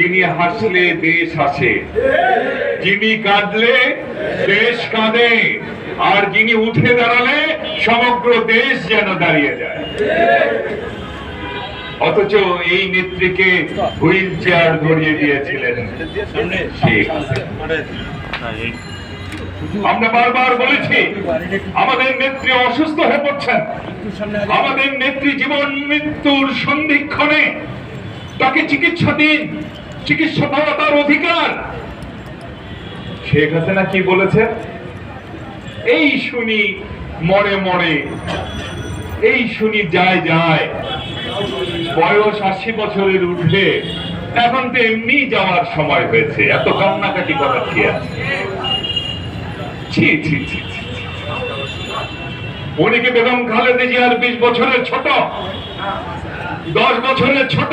যিনি হাসলে দেশ হাসে, যিনি কাঁদলে দেশ কাঁদে, আর যিনি উঠে দাঁড়ালে সমগ্র দেশ যেন দাঁড়িয়ে যায়। অথচ এই নেত্রীকে হুইল চেয়ার ধরিয়ে দিয়েছিলেন আমরা বারবার বলেছি, আমাদের নেত্রী অসুস্থ হয়ে পড়ছেন। আমাদের নেত্রী জীবন মৃত্যুর সন্ধিক্ষণে তাকে চিকিৎসা দিন চিকিৎসা পাওয়া তার অধিকার। শেখ হাসিনা কি বলেছে এই শুনি মরে মরে এই শুনি যায় যায়। বয়স আশি বছরের উঠে এখন তো এমনি যাওয়ার সময় হয়েছে। এত কান্নাকাটি করার কি আছে? ছি ছি ছি ছি, ছি। উনি কি বেগম খালেদা জিয়ার বিশ বছরের ছোট দশ বছরের ছোট।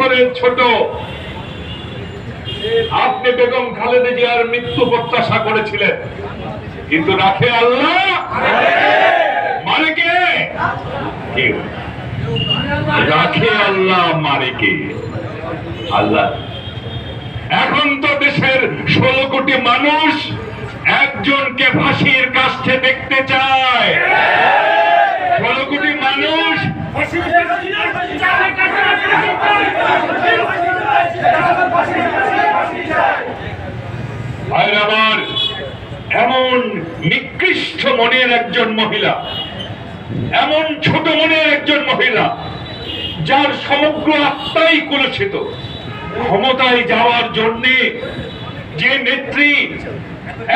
বছরের ছোট আপনি বেগম খালেদা জিয়ার মৃত্যু প্রত্যাশা করেছিলেন। কিন্তু রাখে আল্লাহ? মানে কে? রাখে আল্লাহ মারে কে আল্লাহ। এখন তো দেশের ষোলো কোটি মানুষ একজনকে ফাঁসির কাছে দেখতে চায়। ষোলো কোটি মানুষ এমন নিকৃষ্ট মনের একজন মহিলা, এমন ছোট মনের একজন মহিলা, যার সমগ্র আত্মাই কুলসিত। ক্ষমতায় যাওয়ার জন্য যে নেত্রী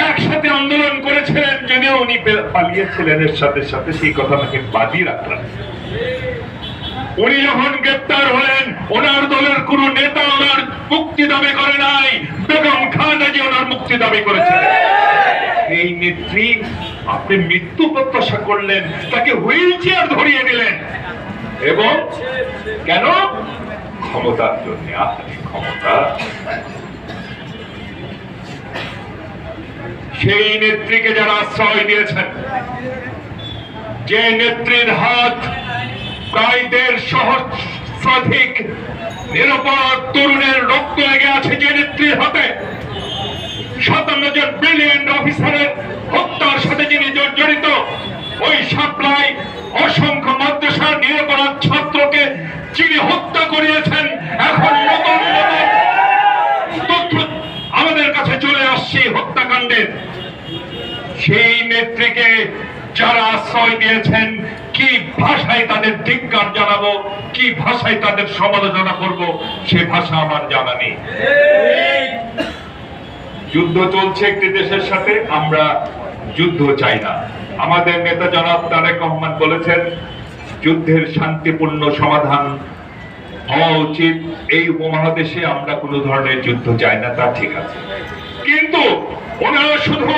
একসাথে আন্দোলন করেছিলেন যদিও উনি পালিয়েছিলেন, এর সাথে সাথে সেই কথা নাকি বাদি রাখলাম। উনি যখন গ্রেপ্তার হলেন, ওনার দলের কোন নেতা ওনার মুক্তি দাবি করে নাই। বেগম খালেদা জি ওনার মুক্তি দাবি করেছিলেন এই নেত্রী, আপনি মৃত্যু প্রত্যাশা করলেন, তাকে হুইল চেয়ার ধরিয়ে দিলেন। এবং কেন? ক্ষমতার জন্য, আপনি ক্ষমতা। সেই নেত্রীকে যারা আশ্রয় দিয়েছেন, যে নেত্রীর হাত প্রায় দেড় সহস্রাধিক নিরাপরাধ তরুণের রক্ত লেগে আছে যে নেত্রীর হাতে। সাতান্ন জন ব্রিলিয়েন্ট অফিসারের হত্যার সাথে যিনি জ- জড়িত, ওই সাপ্লাই অসংখ্য মাদ্রাসার নিরাপরাধ ছাত্রকে যিনি হত্যা করিয়েছেন, এখন নতুন তথ্য আমাদের কাছে চলে আসছে হত্যাকাণ্ডের সেই নেত্রীকে যারা আশ্রয় দিয়েছেন কি ভাষায় তাদের ধিক্কার জানাব? কি ভাষায় তাদের সমালোচনা করব? সে ভাষা আমার জানা নেই। যুদ্ধ চলছে একটি দেশের সাথে, আমরা যুদ্ধ চাই না। আমাদের নেতা জনাব তারেক রহমান বলেছেন, যুদ্ধের শান্তিপূর্ণ সমাধান হওয়া উচিত। এই উপমহাদেশে আমরা কোনো ধরনের যুদ্ধ চাই না, তা ঠিক আছে। কিন্তু ওনারা শুধু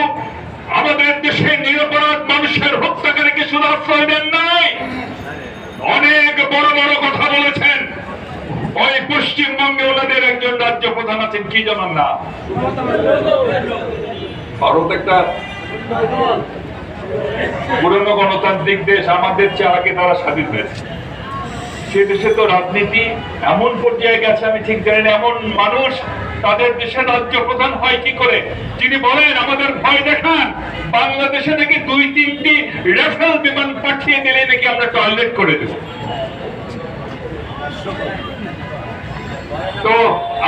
আমাদের দেশে নিরপরাধ মানুষের হত্যাকারীকে শুধু আশ্রয় দেন অনেক বড় কথা বলেছেন। ওই পশ্চিমবঙ্গে ওনাদের একজন রাজ্য প্রধান আছেন, কি জানান না? ভারত একটা পুরনো গণতান্ত্রিক দেশ, আমাদের চেয়ে আগে তারা স্বাধীন হয়েছে। সে দেশে তো রাজনীতি এমন পর্যায়ে গেছে, আমি ঠিক জানি না, এমন মানুষ তাদের দেশে রাজ্য প্রধান হয় কি করে? তিনি বলেন, আমাদের ভয় দেখান, বাংলাদেশে নাকি দুই তিনটি রেফেল বিমান পাঠিয়ে দিলে নাকি আমরা টয়লেট করে দেব। তো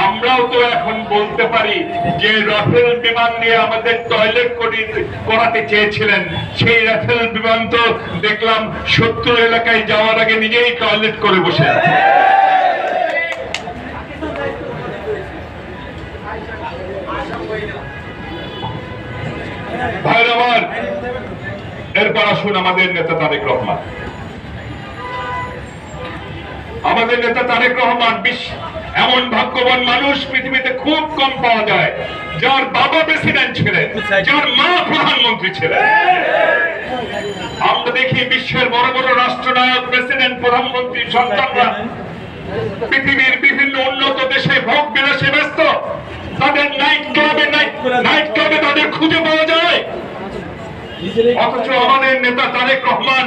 আমরাও তো এখন বলতে পারি যে রাফেল বিমান নিয়ে আমাদের টয়লেট করাতে চেয়েছিলেন সেই রাফেল বিমান তো দেখলাম শত্রু এলাকায় যাওয়ার আগে নিজেই টয়লেট করে বসে আছে। ভাইরা এরপর আসুন আমাদের নেতা তারেক রহমান আমাদের নেতা তারেক রহমান বিশ্ব এমন ভাগ্যবান মানুষ পৃথিবীতে খুব কম পাওয়া যায়, যার বাবা প্রেসিডেন্ট ছিলেন, যার মা প্রধানমন্ত্রী ছিলেন। আমরা দেখি বিশ্বের বড় বড় রাষ্ট্রনায়ক প্রেসিডেন্ট প্রধানমন্ত্রী, সন্তানরা পৃথিবীর বিভিন্ন উন্নত দেশে ভোগ বিলাসে ব্যস্ত। তাদের নাইট ক্লাবে নাইট ক্লাবে তাদের খুঁজে পাওয়া যায়। অথচ আমাদের নেতা তারেক রহমান,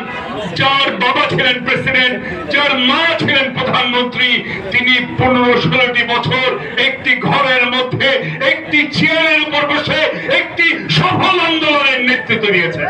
যার বাবা ছিলেন প্রেসিডেন্ট, যার মা ছিলেন প্রধানমন্ত্রী, তিনি পনেরো ষোলোটি বছর একটি ঘরের মধ্যে, একটি চেয়ারের উপর বসে একটি সফল আন্দোলনের নেতৃত্ব দিয়েছেন।